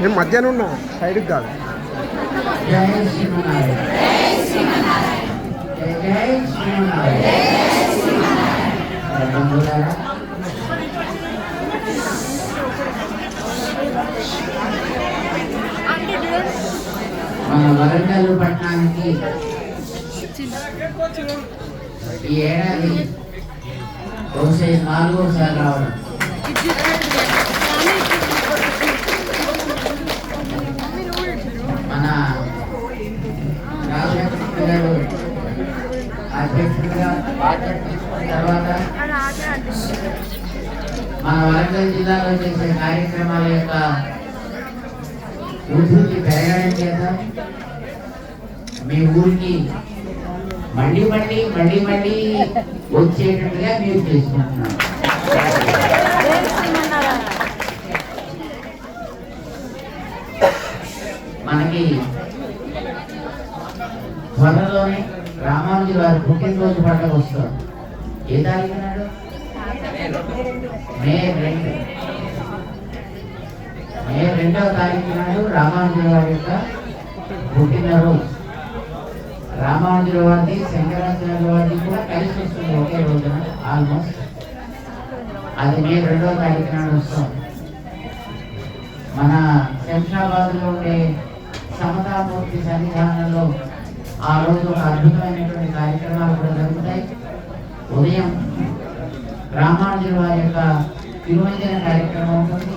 నేను మధ్యాహ్నం ఉన్నా సైడ్కి కాదు. మన వరంగల్ పట్టణానికి ఈ ఏడాది బహుశా నాలుగోసారి రావడం. మన రాజశేఖర అధ్యక్షుడిగా బాధ్యత తీసుకున్న తర్వాత మన వరంగల్ జిల్లాలో చేసే కార్యక్రమాల యొక్క వృద్ధికి పెరగడం చేత మీ ఊరికి మళ్ళీ మళ్ళీ మళ్ళీ మళ్ళీ వచ్చేటట్టుగా మీరు చేసుకుంటున్నాం మనకి త్వరలోనే రామానుజు వారి పుట్టినరోజు పండుగ వస్తుంది ఏ తారీఖు నాడు? మే రెండు. మే రెండవ తారీఖు నాడు రామానుజుల వారి యొక్క పుట్టినరోజు రామానుజుల వారిది శంకరాచార్య వారిది కూడా కలిసి వస్తుంది ఒకే రోజున ఆల్మోస్ట్ అది మే రెండవ తారీఖు నాడు వస్తుంది. మన శంషాబాద్లో ఉండే సమతామూర్తి సన్నిధానంలో ఆ రోజు ఒక అద్భుతమైనటువంటి కార్యక్రమాలు కూడా జరుగుతాయి. ఉదయం రామానుజుల వారి యొక్క తిరువంజన కార్యక్రమం ఉంటుంది.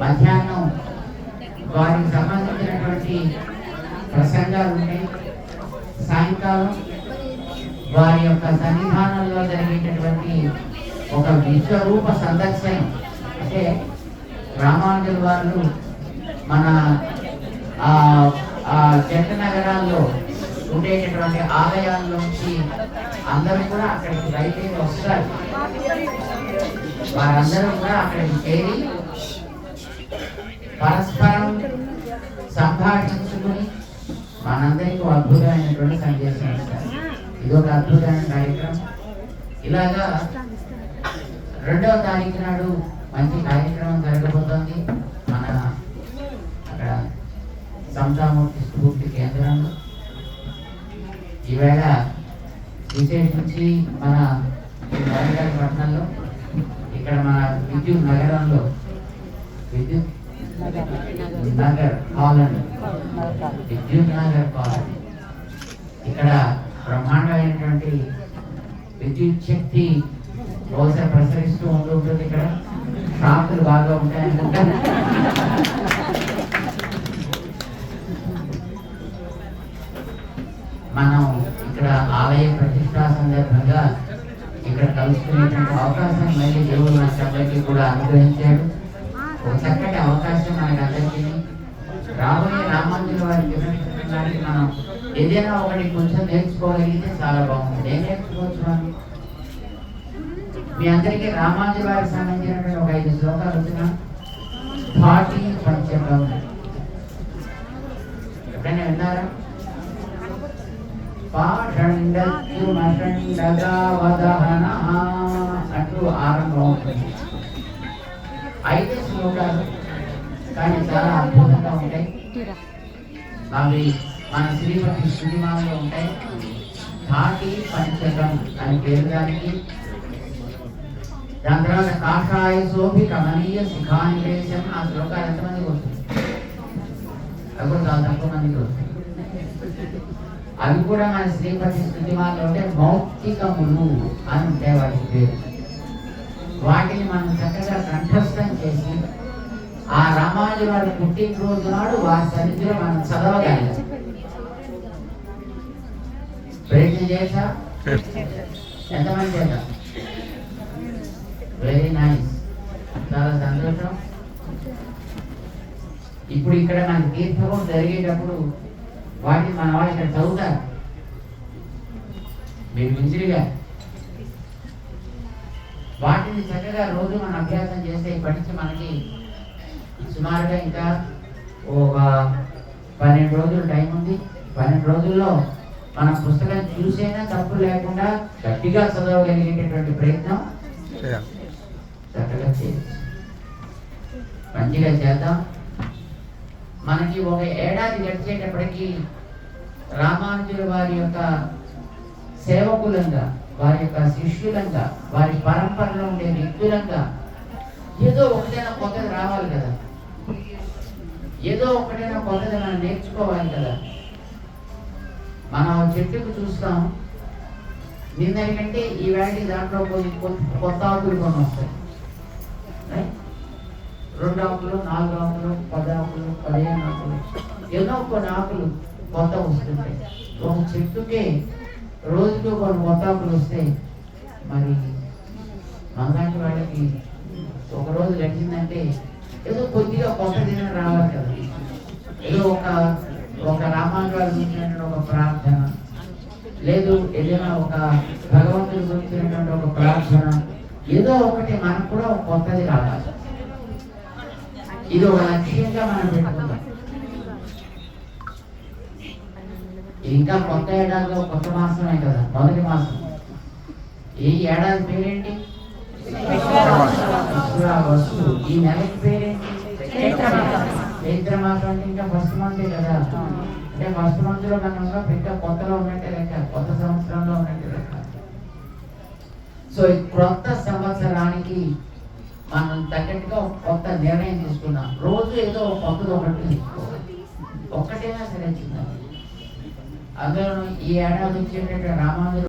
మధ్యాహ్నం వారికి సంబంధించినటువంటి ప్రసంగాలు ఉంటాయి. సాయంకాలం వారి యొక్క సన్నిధానంలో జరిగేటటువంటి ఒక విశ్వరూప సందర్శనం. అంటే రామానుజుల వారు మన జంట నగరాల్లో ఉండేటటువంటి ఆలయాల్లోంచి అందరూ కూడా అక్కడికి బయటికి వస్తారు. వారందరూ కూడా అక్కడికి చేరి పరస్పరం సంభాషించుకుని మనందరికీ ఒక అద్భుతమైనటువంటి సందేశం ఇస్తారు. ఇది ఒక అద్భుతమైన కార్యక్రమం. ఇలాగా రెండవ తారీఖు నాడు మంచి కార్యక్రమం జరగబోతోంది. సమతామూర్తి స్ఫూర్తి కేంద్రంలో. ఈవేళ విశేషించి మన వరంగల్ పట్టణంలో ఇక్కడ మన విద్యుత్ నగరంలో విద్యుత్ నగర్ కాలనీ విద్యుత్ నగర్ కాలనీ. ఇక్కడ బ్రహ్మాండమైనటువంటి విద్యుత్ శక్తి బహుశా ప్రసరిస్తూ ఉంటూ ఉంటుంది ఇక్కడ. ప్రాంతాలు బాగా ఉంటాయనుకుంటాను అందరికీ కూడా అనుగ్రహించాడు. ఒక చక్కటి అవకాశం మనకు అందరికీ. రాబోయే రామాంజుల వారికి చెప్పినటువంటి మనం ఏదైనా ఒకటి కొంచెం నేర్చుకోగలిగితే చాలా బాగుంటుంది ఏం నేర్చుకోవచ్చు మనం మీ అందరికీ రామాంజుల వారికి సంబంధించినటువంటి ఒక ఐదు శ్లోకాలు వచ్చిన పాటి పంచకం ఎప్పుడైనా విన్నారా? పాషండద్యుమషండగావదహన అంటూ ఆరంభం అవుతుంది. ఐదు శ్లోకాలు. కానీ చాలా అద్భుతంగా ఉంటాయి. అవి మన శ్రీమతి శ్రీమాలలో ఉంటాయి. ఘాటి పంచకం అని పేరు దానికి. దాని తర్వాత కాషాయ శోభి కమనీయ శిఖానివేశం ఆ శ్లోకాలు ఎంతమందికి వస్తుంది అవి కూడా చాలా తక్కువ మందికి వస్తుంది అవి కూడా మన శ్రీపతి స్థుతిమాలలో ఉంటే మౌక్తికములు అని ఉంటాయి వాటి పేరు. వాటిని మనం చక్కగా కంఠస్థం చేసి ఆ రామానుజు వారి పుట్టినరోజు నాడు వారి సన్నిధిలో మనం చదవగలం. ప్రయత్నం చేశా ఎంతమంది చేద్దాం వెరీ నైస్ చాలా సంతోషం. ఇప్పుడు ఇక్కడ మన తీర్థం జరిగేటప్పుడు వాటిని మన వాళ్ళు ఇక్కడ చదువుతారు. మీరు మంచిగా వాటిని చక్కగా రోజు మనం అభ్యాసం చేస్తే ఇప్పటి నుంచి మనకి సుమారుగా ఇంకా ఒక పన్నెండు రోజులు టైం ఉంది. పన్నెండు రోజుల్లో మన పుస్తకం చూసైనా తప్పు లేకుండా గట్టిగా చదవగలిగేటటువంటి ప్రయత్నం చక్కగా చేయొచ్చు మంచిగా చేద్దాం. మనకి ఒక ఏడాది గడిచేటప్పటికి రామానుజుల వారి యొక్క సేవకులంగా వారి యొక్క శిష్యులంగా వారి పరంపరలో ఉండే వ్యక్తులంగా ఏదో ఒకటైనా కొత్తది రావాలి కదా. ఏదో ఒకటైనా కొత్తది మనం నేర్చుకోవాలి కదా. మనం చెట్టుకు చూస్తాం. నిన్న కంటే ఈ వేళకి దాంట్లో కొన్ని కొత్త- ఆకులు కొన్ని వస్తాయి. రెండు ఆకులు నాలుగు ఆకులు పది ఆకులు పదిహేను ఆకులు ఎన్నో కొన్ని ఆకులు కొత్త వస్తుంటాయి. ఒక చెట్టుకే రోజుకు కొన్ని మొత్తాపులు వస్తే మరి మనలాంటి వాళ్ళకి ఒక రోజు గడిచిందంటే ఏదో కొద్దిగా కొత్త దినం రావాలి కదా. ఏదో ఒక ఒక రామాయణ గారు గురించినటువంటి ఒక ప్రార్థన లేదు ఏదైనా ఒక భగవంతుడి గురించినటువంటి ఒక ప్రార్థన ఏదో ఒకటి మనకు కూడా ఒక కొత్తది రావాలి. ఇది ఒక లక్ష్యంగా మనం పెట్టుకుంటాం ఇది ఇంకా కొత్త ఏడాదిలో కొత్త మాసమే కదా? మొదటి మాసం. ఈ ఏడాది పేరేంటి? వస్తు ఈ నెలకి పేరేంటి? చైత్ర మాసం అంటే ఇంకా ఫస్ట్ మంత్ కదా? అంటే ఫస్ట్ మంత్లో మనం ఇంకా కొత్తలో ఉన్నట్టే లెక్క. కొత్త సంవత్సరంలో ఉన్నట్టే లెక్క. సో ఈ క్రొత్త సంవత్సరానికి మనం తగ్గట్టుగా కొత్త నిర్ణయం తీసుకున్నాం. రోజు ఏదో కొత్తది ఒకటి తీసుకోవాలి. ఒక్కటైనా సరే చిన్నది. అందులో ఈ ఏడాది వచ్చేటట్టు రామాంధ్ర